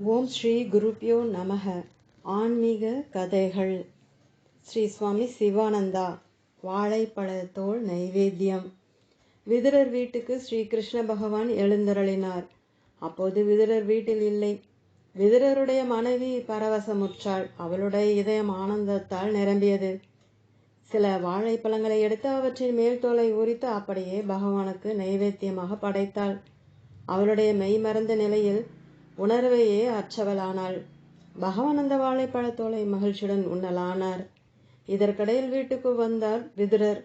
ஓம் ஸ்ரீ குருப்யோ நமக ஆன்மீக கதைகள். ஸ்ரீ சுவாமி சிவானந்தா. வாழைப்பழத்தோல் நைவேத்தியம். விதுரர் வீட்டுக்கு ஸ்ரீ கிருஷ்ண பகவான் எழுந்தருளினார். அப்போது விதுரர் வீட்டில் இல்லை. விதுரருடைய மனைவி பரவசமுற்றாள். அவளுடைய இதயம் ஆனந்தத்தால் நிரம்பியது. சில வாழைப்பழங்களை எடுத்து அவற்றின் மேல் தோலை உரித்து அப்படியே பகவானுக்கு நைவேத்தியமாக படைத்தாள். அவளுடைய மெய் மறந்த நிலையில் உணர்வையே அற்றவளானாள். பகவான் அந்த வாழைப்பழத்தோலை மகிழ்ச்சியுடன் உண்ணலானார். இதற்கிடையில் வீட்டுக்கு வந்தார் விதுரர்.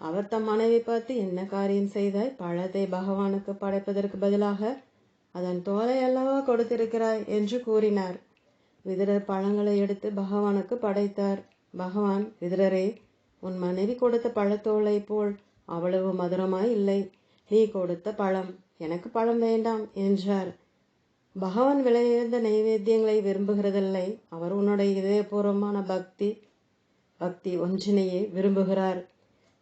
அவர் தம் மனைவி பார்த்து என்ன காரியம் செய்தாய்? பழத்தை பகவானுக்கு படைப்பதற்கு பதிலாக அதன் தோலை அல்லவா கொடுத்திருக்கிறாய்? என்று கூறினார். விதுரர் பழங்களை எடுத்து பகவானுக்கு படைத்தார். பகவான் விதுரரே உன் மனைவி கொடுத்த பழத்தோலை போல் அவ்வளவு மதுரமாய் இல்லை. நீ கொடுத்த பழம். எனக்கு பழம் வேண்டாம் என்றார். பகவான் விலையுயர்ந்த நைவேத்தியங்களை விரும்புகிறதில்லை. அவர் உன்னுடைய இதயபூர்வமான பக்தி பக்தி ஒன்றினையே விரும்புகிறார்.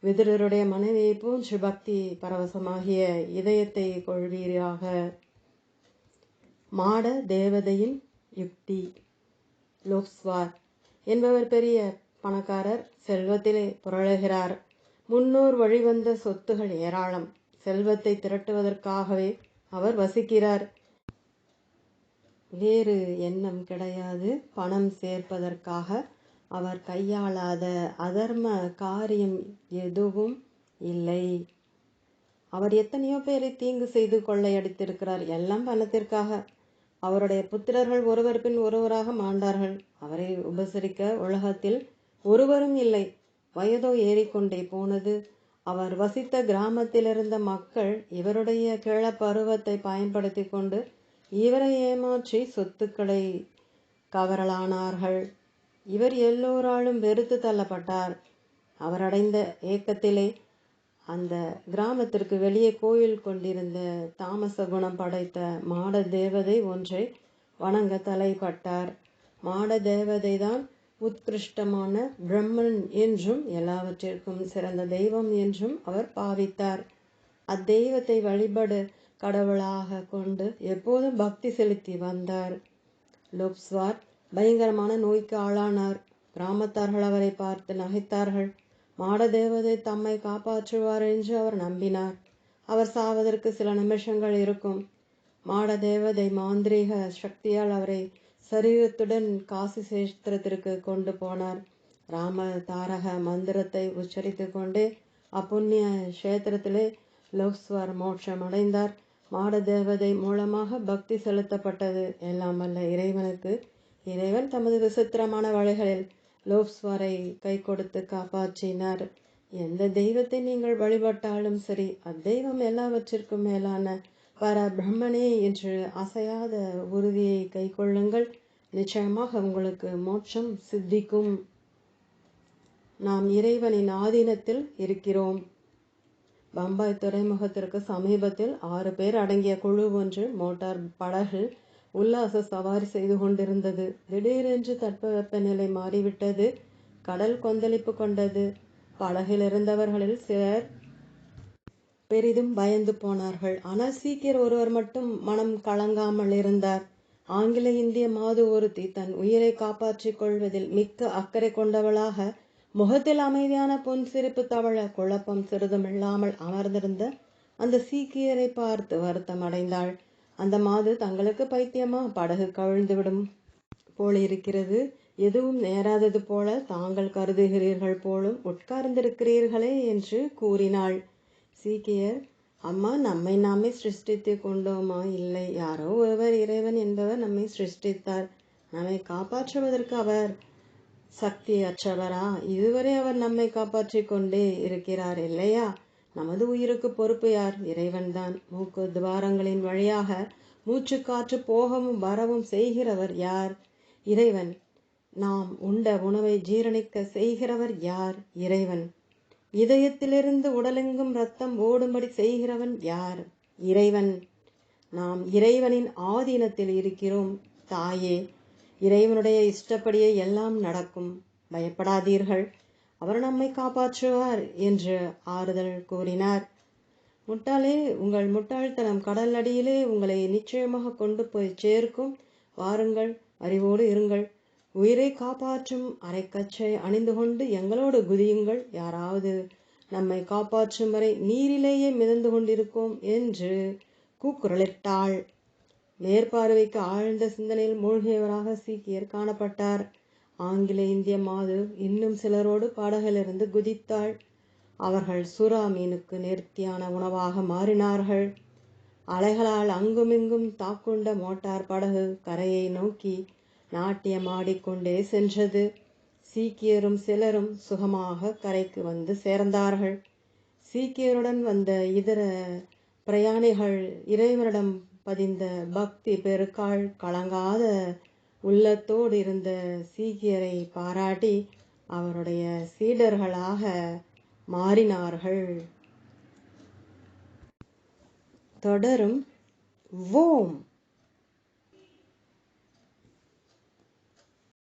விதுரருடைய மனைவியை போன்று பக்தி பரவசமாகிய இதயத்தை கொள்வீராக. மாட தேவதையின் யுக்தி லோக்ஸ்வார் என்பவர் பெரிய பணக்காரர் செல்வத்திலே புரளுகிறார். முன்னோர் வழிவந்த சொத்துகள் ஏராளம். செல்வத்தை திரட்டுவதற்காகவே அவர் வசிக்கிறார். வேறு எண்ணம் கிடையாது. பணம் சேர்ப்பதற்காக அவர் கையாளாத அதர்ம காரியம் எதுவும் இல்லை. அவர் எத்தனையோ பேரை தீங்கு செய்து கொள்ளையடித்திருக்கிறார். எல்லாம் பணத்திற்காக. அவருடைய புத்திரர்கள் ஒருவர் பின் ஒருவராக மாண்டார்கள். அவரை உபசரிக்க உலகத்தில் ஒருவரும் இல்லை. வயதோ ஏறிக்கொண்டே போனது. அவர் வசித்த கிராமத்தில் இருந்த மக்கள் இவருடைய கிழ பருவத்தை பயன்படுத்தி கொண்டு இவரை ஏமாற்றி சொத்துக்களை. கவரலானார்கள் இவர் எல்லோராலும் வெறுத்து தள்ளப்பட்டார். அவர் அடைந்த ஏக்கத்திலே அந்த கிராமத்திற்கு வெளியே கோயில் கொண்டிருந்த தாமச குணம் படைத்த மாட தேவதை ஒன்றை வணங்க தலைப்பட்டார். மாட தேவதை தான் உத்கிருஷ்டமான பிரம்மன் என்றும் எல்லாவற்றிற்கும் சிறந்த தெய்வம் என்றும் அவர் பாவித்தார். அத்தெய்வத்தை வழிபடு கடவுளாக கொண்டு எப்போதும் பக்தி செலுத்தி வந்தார். லோப்ஸ்வார் பயங்கரமான நோய்க்கு ஆளானார். கிராமத்தார்கள் அவரை பார்த்து நகைத்தார்கள். மாடதேவதை தம்மை காப்பாற்றுவார் என்று அவர் நம்பினார். அவர் சாவதற்கு சில நிமிஷங்கள் இருக்கும். மாடதேவதை மாந்திரீக சக்தியால் அவரை சரீரத்துடன் காசி சேஸ்திரத்திற்கு கொண்டு போனார். ராம தாரக மந்திரத்தை உச்சரித்து கொண்டே அப்புண்ணிய கஷேத்திரத்திலே லோக்ஸ்வர் மோட்சம் அடைந்தார் மாடதேவதை மூலமாக பக்தி செலுத்தப்பட்டது எல்லாம் வல்ல இறைவனுக்கு இறைவன் தமது விசித்திரமான வழிகளில் லோப்ஸ்வரை கை கொடுத்து காப்பாற்றினார். எந்த தெய்வத்தை நீங்கள் வழிபட்டாலும் சரி அத்தெய்வம் எல்லாவற்றிற்கும் மேலான பர பிரம்மனே என்று அசையாத உறுதியை கை கொள்ளுங்கள். நிச்சயமாக உங்களுக்கு மோட்சம் சித்திக்கும். நாம் இறைவனின் ஆதீனத்தில் இருக்கிறோம். பம்பாய் துறைமுகத்திற்கு சமீபத்தில் ஆறு பேர் அடங்கிய குழு ஒன்று மோட்டார் படகு உல்லாச சவாரி செய்து கொண்டிருந்தது. திடீரென்று தட்பவெப்பநிலை மாறிவிட்டது. கடல் கொந்தளிப்பு கொண்டது. படகில் இருந்தவர்களில் சிலர் பெரிதும் பயந்து போனார்கள். ஆனால் சீக்கியர் ஒருவர் மட்டும் மனம் கலங்காமல் இருந்தார். ஆங்கில இந்திய மாது ஒருத்தி தன் உயிரை காப்பாற்றிக் கொள்வதில் மிக்க அக்கறை கொண்டவளாக முகத்தில் அமைதியான பொன் சிரிப்பு தவழ குழப்பம் சிறிதுமில்லாமல் அமர்ந்திருந்த அந்த சீக்கியரை பார்த்து வருத்தம் அடைந்தாள். அந்த மாது தங்களுக்கு பைத்தியமா? படகு கவிழ்ந்துவிடும் போல் இருக்கிறது. எதுவும் நேராதது போல தாங்கள் கருதுகிறீர்கள் போலும் உட்கார்ந்திருக்கிறீர்களே என்று கூறினாள். சீக்கியர் அம்மா நம்மை நாமே சிருஷ்டித்து கொண்டோமா? இல்லை யாரோ ஒருவர் இறைவன் என்பவர் நம்மை சிருஷ்டித்தார். நம்மை காப்பாற்றுவதற்கு அவர் சக்தி அற்றவரா? இதுவரை அவர் நம்மை காப்பாற்றி கொண்டே இருக்கிறார் இல்லையா? நமது உயிருக்கு பொறுப்பு யார்? இறைவன்தான். மூக்கு துவாரங்களின் வழியாக மூச்சு காற்று போகவும் வரவும் செய்கிறவர் யார்? இறைவன். நாம் உண்ட உணவை ஜீரணிக்க செய்கிறவர் யார்? இறைவன். இதயத்திலிருந்து உடலெங்கும் ரத்தம் ஓடும்படி செய்கிறவன் யார்? இறைவன். நாம் இறைவனின் ஆதீனத்தில் இருக்கிறோம். தாயே இறைவனுடைய இஷ்டப்படியே எல்லாம் நடக்கும். பயப்படாதீர்கள். அவர் நம்மை காப்பாற்றுவார் என்று ஆறுதல் கூறினார். முட்டாளே உங்கள் முட்டாள்தனம் கடல் அடியிலே உங்களை நிச்சயமாக கொண்டு போய் சேர்க்கும். வாருங்கள் அறிவோடு இருங்கள். உயிரை காப்பாற்றும் அரைக்கச்சை அணிந்து கொண்டு எங்களோடு குதியுங்கள். யாராவது நம்மை காப்பாற்றும் வரை நீரிலேயே மிதந்து கொண்டிருக்கோம் என்று கூக்குரலிட்டாள். நேர்பார்வைக்கு ஆழ்ந்த சிந்தனையில் மூழ்கியவராக சீக்கியர் காணப்பட்டார். ஆங்கில இந்திய மாது இன்னும் சிலரோடு படகிலிருந்து குதித்தாள். அவர்கள் சுறா மீனுக்கு நேர்த்தியான உணவாக மாறினார்கள். அலைகளால் அங்குமிங்கும் தாக்குண்ட மோட்டார் படகு கரையை நோக்கி நாட்டியமாடிக்கொண்டே சென்றது. சீக்கியரும் சிலரும் சுகமாக கரைக்கு வந்து சேர்ந்தார்கள். சீக்கியருடன் வந்த இதர பிரயாணிகள் இறைவனிடம் பதிந்த பக்தி பெருக்காள் கலங்காத உள்ளத்தோடு இருந்த சீக்கியரை பாராட்டி அவருடைய சீடர்களாக மாறினார்கள். தொடரும். ஓம்.